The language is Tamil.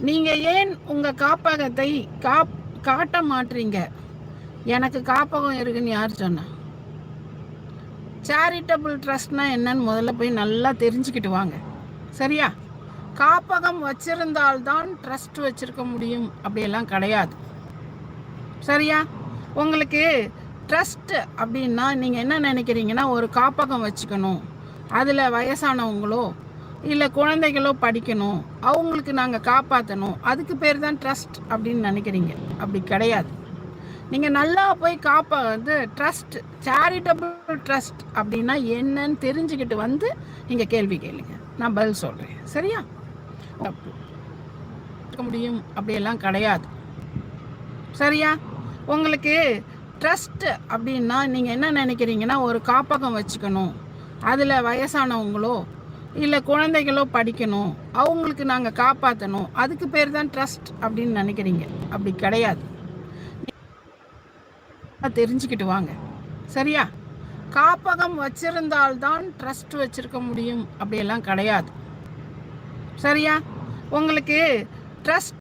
நீங்கள் ஏன் உங்கள் காப்பகத்தை காப் காட்ட மாட்டீங்க எனக்கு காப்பகம் இருக்குன்னு யார் சொன்னா? சேரிட்டபிள் ட்ரஸ்ட்னா என்னன்னு முதல்ல போய் நல்லா தெரிஞ்சுக்கிட்டு வாங்க. சரியா? காப்பகம் வச்சிருந்தால்தான் ட்ரஸ்ட் வச்சிருக்க முடியும். அப்படியெல்லாம் கிடையாது. சரியா? உங்களுக்கு ட்ரஸ்ட் அப்படின்னா நீங்கள் என்ன நினைக்கிறீங்கன்னா ஒரு காப்பகம் வச்சுக்கணும். அதில் வயசானவங்களோ இல்லை குழந்தைகளோ படிக்கணும். அவங்களுக்கு நாங்கள் காப்பாற்றணும் அதுக்கு பேர் தான் ட்ரஸ்ட் அப்படின்னு நினைக்கிறீங்க. அப்படி கிடையாது. நீங்கள் நல்லா போய் காப்பா வந்து ட்ரஸ்ட் சேரிட்டபிள் ட்ரஸ்ட் அப்படின்னா என்னன்னு தெரிஞ்சுக்கிட்டு வந்து நீங்கள் கேள்வி கேளுங்க. நான் பதில் சொல்கிறேன் சரியா? இருக்க முடியும். அப்படியெல்லாம் கிடையாது. சரியா? உங்களுக்கு ட்ரஸ்ட்டு அப்படின்னா நீங்கள் என்ன நினைக்கிறீங்கன்னா ஒரு காப்பகம் வச்சுக்கணும். அதில் வயசானவங்களோ இல்லை குழந்தைகளோ படிக்கணும். அவங்களுக்கு நாங்கள் காப்பாற்றணும் அதுக்கு பேர் தான் ட்ரஸ்ட் அப்படின்னு நினைக்கிறீங்க. அப்படி கிடையாது. தெரிஞ்சுக்கிட்டு வாங்க. சரியா? காப்பகம் வச்சிருந்தால்தான் ட்ரஸ்ட் வச்சிருக்க முடியும். அப்படியெல்லாம் கிடையாது. சரியா? உங்களுக்கு ட்ரஸ்ட்